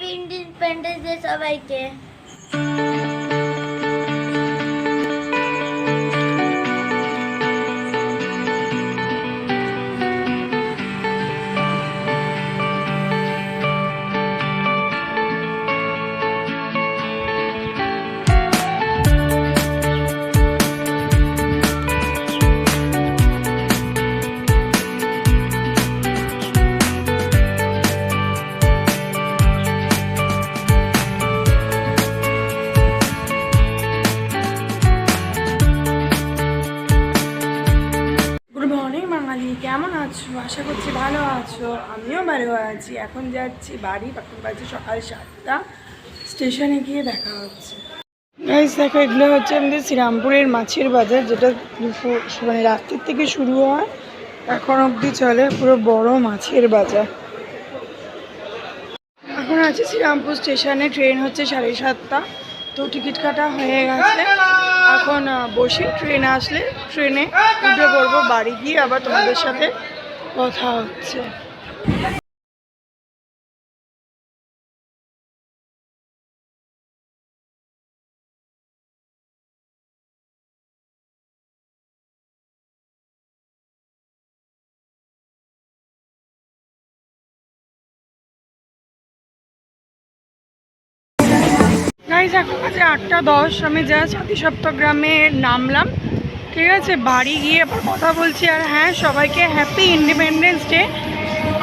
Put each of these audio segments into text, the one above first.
Happy Independence Day সবাইকে good আছো? আশা করছি ভালো আছো। আমিও ভালো আছি। এখন যাচ্ছি বাড়ি। এখন বাজে সকাল সাতটা। স্টেশনে গিয়ে দেখা হচ্ছে। গাইস দেখো, এগুলো হচ্ছে আমাদের শ্রীরামপুরের মাছের বাজার, যেটা দুপুর মানে রাত্রির থেকে শুরু হয়। এখন অবধি চলে পুরো বড় মাছের বাজার। এখন আছে শ্রীরামপুর স্টেশনে। ট্রেন হচ্ছে সাড়ে সাতটা। তো টিকিট কাটা হয়ে গেছে। এখন বসি ট্রেন আসলে, ট্রেনে উঠে পড়ব। বাড়ি গিয়ে আবার তোমাদের সাথে কথা হচ্ছে। আটটা দশ আমি জাস্ট আদি সপ্তগ্রামে নামলাম। ঠিক আছে, বাড়ি গিয়ে আবার কথা বলছি আর হ্যাঁ সবাইকে হ্যাপি ইন্ডিপেন্ডেন্স ডে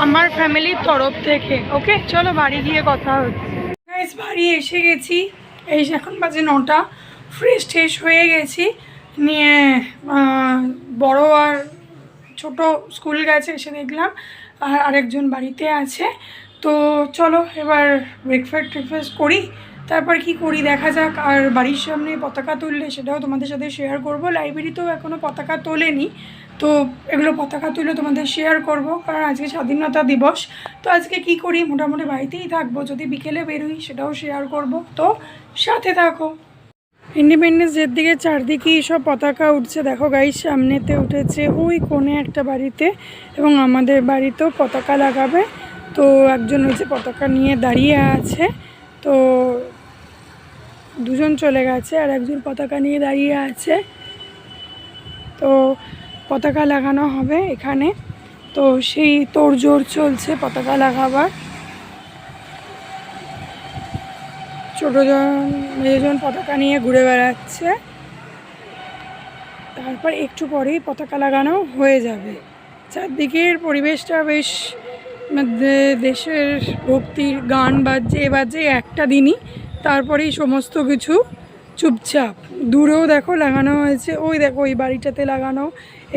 আমার ফ্যামিলির তরফ থেকে ওকে চলো বাড়ি গিয়ে কথা হচ্ছে। বাড়ি এসে গেছি। এই এখন বাজে নটা ফ্রেশ ট্রেশ হয়ে গেছি। নিয়ে বড় আর ছোট স্কুল গেছে এসে দেখলাম, আর আরেকজন বাড়িতে আছে। তো চলো এবার ব্রেকফাস্ট ট্রেকফাস্ট করি। তারপর কি করি, দেখা যাক। আর বাড়ির সামনে পতাকা তুললে সেটাও তোমাদের সাথে শেয়ার করব। লাইব্রেরিতেও এখনও পতাকা তোলেনি। তো এগুলো পতাকা তুলে তোমাদের শেয়ার করব। কারণ আজকে স্বাধীনতা দিবস। তো আজকে কি করি, মোটামুটি বাড়িতেই থাকব। যদি বিকেলে বেরোই সেটাও শেয়ার করব। তো সাথে থাকো। ইন্ডিপেন্ডেন্স ডের দিকে চারদিকেই সব পতাকা উঠছে। দেখো গাইর সামনেতে উঠেছে ওই কোণে একটা বাড়িতে এবং আমাদের বাড়িতেও পতাকা লাগাবে। তো একজন হচ্ছে পতাকা নিয়ে দাঁড়িয়ে আছে। তো দুজন চলে গেছে আর একজন পতাকা নিয়ে দাঁড়িয়ে আছে। তো পতাকা লাগানো হবে এখানে। তো সেই তোড়জোড় চলছে পতাকা লাগাবার। ছোটোজন মেয়েজন পতাকা নিয়ে ঘুরে বেড়াচ্ছে। তারপর একটু পরেই পতাকা লাগানো হয়ে যাবে। চারদিকের পরিবেশটা বেশ মধ্যে দেশের ভক্তির গান বাজছে, এ বাজছে একটা দিনই। তারপরেই সমস্ত কিছু চুপচাপ। দূরেও দেখো লাগানো হয়েছে। ওই দেখো ওই বাড়িটাতে লাগানো,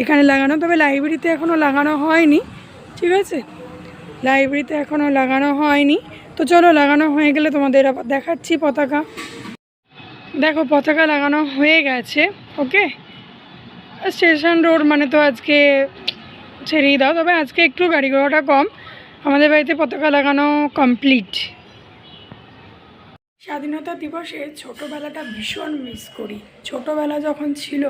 এখানে লাগানো। তবে লাইব্রেরিতে এখনও লাগানো হয়নি, ঠিক আছে? লাইব্রেরিতে এখনও লাগানো হয়নি। তো চলো, লাগানো হয়ে গেলে তোমাদের আবার দেখাচ্ছি পতাকা। দেখো, পতাকা লাগানো হয়ে গেছে, ওকে? স্টেশন রোড মানে তো আজকে ছেড়েই দাও। তবে আজকে একটু গাড়ি ঘোড়াটা কম। আমাদের বাড়িতে পতাকা লাগানো কমপ্লিট। স্বাধীনতা দিবসে ছোটোবেলাটা ভীষণ মিস করি। ছোটোবেলা যখন ছিল,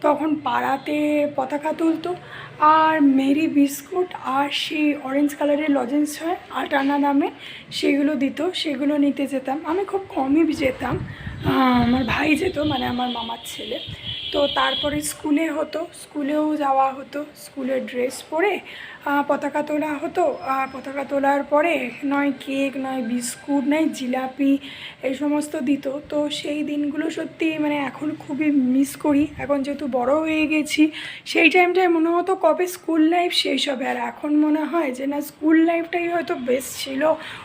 তখন পাড়াতে পতাকা তুলতো আর মেরি বিস্কুট আর সেই অরেঞ্জ কালারের লজেন্স হয়, আর টানা দামে সেগুলো দিত, সেগুলো নিতে যেতাম। আমি খুব কমই যেতাম। আমার ভাই যেত মানে আমার মামার ছেলে। তো তারপরে স্কুলে হতো, স্কুলেও যাওয়া হতো স্কুলের ড্রেস পরে পতাকা তোলা হতো পতাকা তোলার পরে নয় কেক, নয় বিস্কুট, নয় জিলাপি, এই সমস্ত দিত। তো সেই দিনগুলো সত্যি মানে এখন খুবই মিস করি। এখন যেহেতু বড় হয়ে গেছি, সেই টাইমটায় মনে হতো কবে স্কুল লাইফ শেষ হবে। আর এখন মনে হয় যে না স্কুল লাইফটাই হয়তো বেস্ট ছিল।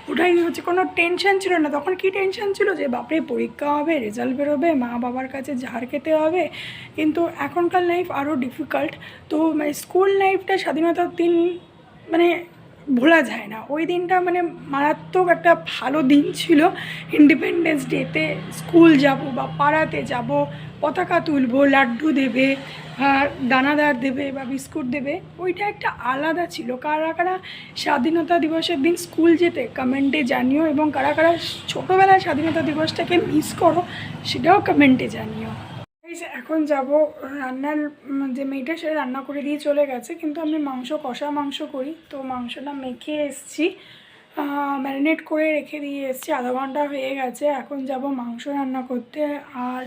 ওটাই হচ্ছে কোনো টেনশন ছিল না। তখন কি টেনশন ছিল? যে বাপরে, পরীক্ষা হবে রেজাল্ট বেরোবে মা বাবার কাছে ঝাড় খেতে হবে কিন্তু এখনকার লাইফ আরও ডিফিকাল্ট তো মানে স্কুল লাইফটা স্বাধীনতার দিন মানে ভোলা যায় না। ওই দিনটা মানে মারাত্মক একটা ভালো দিন ছিল। ইন্ডিপেন্ডেন্স ডেতে স্কুল যাব বা পাড়াতে যাব, পতাকা তুলব, লাড্ডু দেবে দানাদার দেবে বা বিস্কুট দেবে, ওইটা একটা আলাদা ছিল। কারা কারা স্বাধীনতা দিবসের দিন স্কুল যেতে কমেন্টে জানিও এবং কারা কারা ছোটোবেলায় স্বাধীনতা দিবসটাকে মিস করো, সেটাও কমেন্টে জানিও। এখন যাব রান্নার যে মেয়েটা সে রান্না করে দিয়ে চলে গেছে, কিন্তু আমি মাংস, কষা মাংস করি। তো মাংসটা মেখে এসছি। ম্যারিনেট করে রেখে দিয়ে এসেছি। আধা ঘণ্টা হয়ে গেছে, এখন যাব মাংস রান্না করতে। আর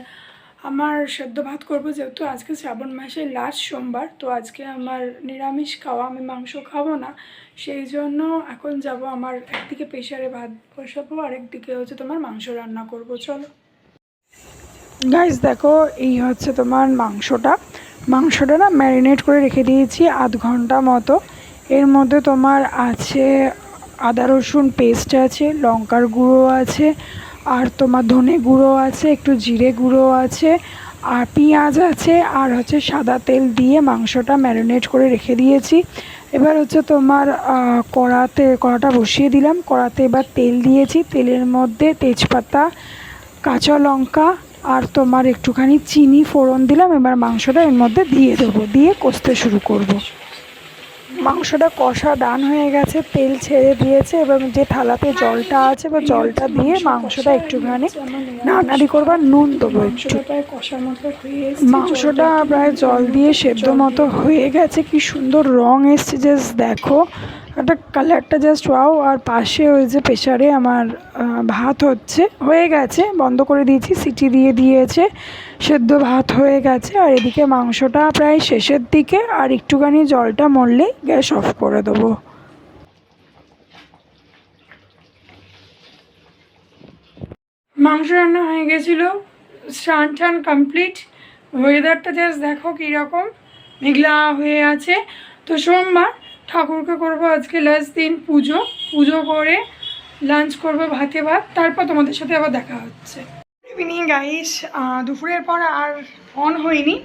আমার সেদ্ধ ভাত করব যেহেতু আজকে শ্রাবণ মাসের লাস্ট সোমবার, তো আজকে আমার নিরামিষ খাওয়া, আমি মাংস খাব না। সেই জন্য এখন যাব আমার একদিকে প্রেশারে ভাত বসাবো, আরেকদিকে হচ্ছে তোমার মাংস রান্না করব। চলো। গাইস দেখো, এই হচ্ছে তোমার মাংসটা। মাংসটা না ম্যারিনেট করে রেখে দিয়েছি আধ ঘণ্টা মতো। এর মধ্যে তোমার আছে আদা, রসুন পেস্ট আছে, লঙ্কার গুঁড়ো আছে, আর তোমার ধনে গুঁড়ো আছে, একটু জিরে গুঁড়ো আছে, আর পেঁয়াজ আছে, আর হচ্ছে সাদা তেল দিয়ে মাংসটা ম্যারিনেট করে রেখে দিয়েছি। এবার হচ্ছে তোমার কড়াতে, কড়াটা বসিয়ে দিলাম। কড়াতে এবার তেল দিয়েছি। তেলের মধ্যে তেজপাতা, কাঁচা লঙ্কা আর তোমার একটুখানি চিনি, ফোড়ন দিলাম, এবার মাংসটা এর মধ্যে দিয়ে দেবো, দিয়ে কষতে শুরু করব। মাংসটা কষা ডান হয়ে গেছে, তেল ছেড়ে দিয়েছে, এবং যে থালাতে জলটা আছে, বা জলটা দিয়ে মাংসটা একটুখানি নাড়ানাড়ি করবার নুন দেবো একটু মাংসটা প্রায় জল দিয়ে সেদ্ধ মতো হয়ে গেছে, কি সুন্দর রং এসছে জাস্ট দেখো একটা কালারটা জাস্ট ওয়াও আর পাশে ওই যে প্রেশারে আমার ভাত হচ্ছে। হয়ে গেছে, বন্ধ করে দিয়েছি, সিটি দিয়ে দিয়েছে, সেদ্ধ ভাত হয়ে গেছে, আর এদিকে মাংসটা প্রায় শেষের দিকে, আর একটুখানি জলটা মরলেই গ্যাস অফ করে দেবো। মাংস রান্না হয়ে গেছিল, স্নান টান কমপ্লিট ওয়েদারটা জাস্ট দেখো কীরকম, মেঘলা হয়ে আছে। তো সোমবার ঠাকুরকে করব আজকে লাস্ট দিন পুজো। পুজো করে লাঞ্চ করব ভাতে ভাত, তারপর তোমাদের সাথে আবার দেখা হচ্ছে। ইভিনিং গাইস দুপুরের পর আর অন হয়নি।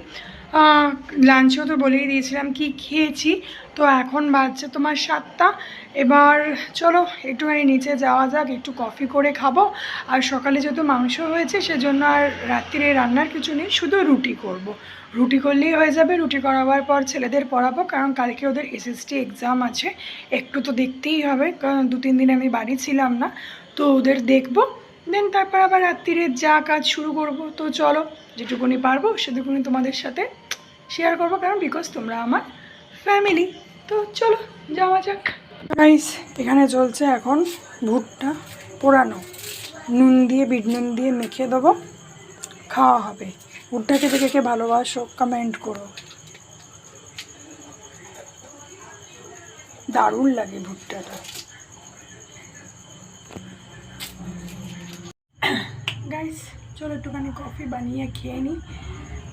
লাঞ্চেও তো বলেই দিয়েছিলাম কি খেয়েছি। তো এখন বাজছে তোমার সাতটা। এবার চলো, একটুখানি নিচে যাওয়া যাক, একটু কফি করে খাব। আর সকালে যেহেতু মাংস হয়েছে, সেজন্য আর রাত্রিরে রান্নার কিছু নেই, শুধু রুটি করব। রুটি করলেই হয়ে যাবে, রুটি করাবার পর ছেলেদের পড়াবো, কারণ কালকে ওদের এসএসটি এক্সাম আছে। একটু তো দেখতেই হবে, কারণ দু তিন দিন আমি বাড়ি ছিলাম না। তো ওদের দেখব, দেন তারপর আবার রাত্রিরে যা কাজ শুরু করব। তো চলো, যেটুকুনি পারব, সেটুকুনি তোমাদের সাথে শেয়ার করব, কারণ বিকজ তোমরা আমার ফ্যামিলি তো চলো, যাওয়া যাক। গাইস এখানে চলছে এখন ভুট্টা পোড়ানো। নুন দিয়ে, বিট নুন দিয়ে মেখে দেবো। খাওয়া হবে। ভুট্টা খেতে কে ভালোবাসো কমেন্ট করো। দারুণ লাগে ভুট্টাটা। গাইস চলো একটুখানি কফি বানিয়ে খেয়ে নিই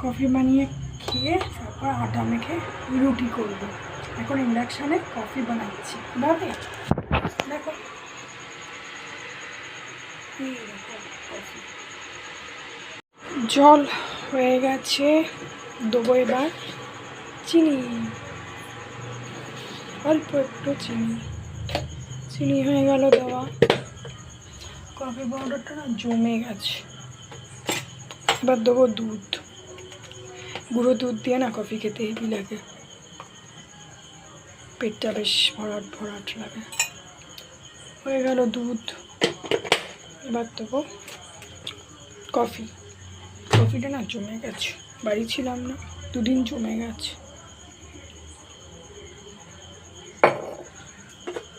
কফি বানিয়ে খেয়ে তারপর আটা মেখে রুটি করব। এখন ইন্ডাকশানে কফি বানাচ্ছি। দাদা দেখো। জল হয়ে গেছে, দেবো এবার চিনি। অল্প একটু চিনি। চিনি হয়ে গেল দেওয়া। কফি পাউডারটা না জমে গেছে। এবার দেবো দুধ। গুঁড়ো দুধ দিয়ে না কফি খেতে হেভি লাগে। পেটটা বেশ ভরাট ভরাট লাগে হয়ে গেল দুধ এবার দেবো কফি কফিটা না জমে গেছে বাড়ি ছিলাম না দুদিন জমে গেছে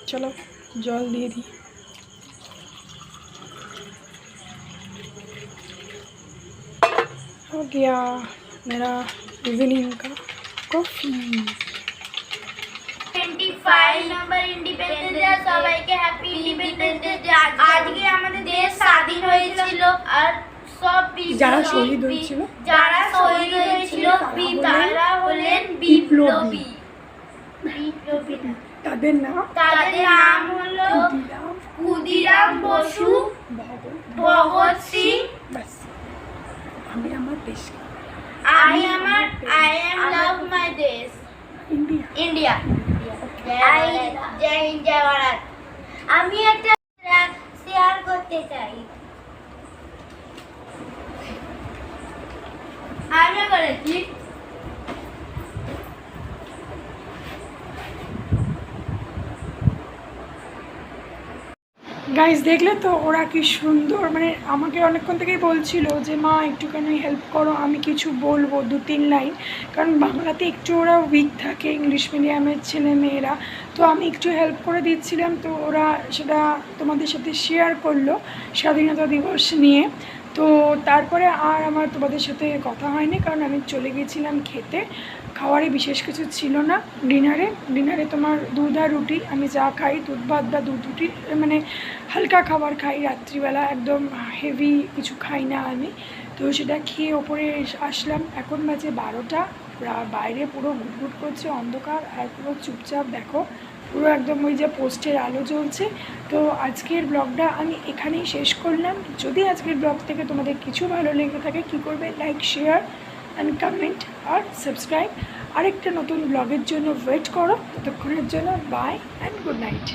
চলো জল দিয়ে দিই हो गया मेरा इवनिंग का कॉफ़ी 25 নম্বর ইন্ডিপেন্ডেন্স ডে সবাইকে হ্যাপি ইন্ডিপেন্ডেন্স ডে আজকে আমাদের দেশ স্বাধীন হয়েছিল আর সব যারা শহীদ হয়েছিল। যারা শহীদ হয়েছিল তারা হলেন বিপ্লবী। বিপ্লবী। তাদের নাম তাদের নাম হলো ক্ষুদিরাম। বসু ভগৎ সিং। আমি আমার দেশকে। আমি আমার আই এম লাভ মাই দেশ। ইন্ডিয়া। ইন্ডিয়া। আমি একটা শেয়ার করতে চাই। আমি করেছি গাইজ দেখলে তো ওরা কি সুন্দর? মানে আমাকে অনেকক্ষণ থেকেই বলছিল যে, মা, একটুখানি হেল্প করো, আমি কিছু বলব দু তিন লাইন কারণ বাংলাতে একটু ওরা উইক থাকে ইংলিশ মিডিয়ামের ছেলে মেয়েরা। তো আমি একটু হেল্প করে দিচ্ছিলাম, তো ওরা সেটা তোমাদের সাথে শেয়ার করল স্বাধীনতা দিবস নিয়ে। তো তারপরে আর আমার তোমাদের সাথে কথা হয়নি, কারণ আমি চলে গেছিলাম খেতে। খাওয়ারে বিশেষ কিছু ছিল না। ডিনারে ডিনারে তোমার দুধ আর রুটি। আমি যা খাই, দুধ ভাত বা দুধ রুটি মানে হালকা খাবার খাই রাত্রিবেলা, একদম হেভি কিছু খাই না আমি। তো সেটা খেয়ে ওপরে আসলাম। এখন বাজে বারোটা। বাইরে পুরো ঘুটঘুট করছে অন্ধকার আর পুরো চুপচাপ, দেখো, পুরো একদম ওই যে পোস্টের আলো জ্বলছে। তো আজকের ব্লগটা আমি এখানেই শেষ করলাম। যদি আজকের ব্লগ থেকে তোমাদের কিছু ভালো লেগে থাকে, কী করবে? লাইক শেয়ার অ্যান্ড কমেন্ট আর সাবস্ক্রাইব আরেকটা নতুন ব্লগের জন্য ওয়েট করো। ততক্ষণের জন্য বাই অ্যান্ড গুড নাইট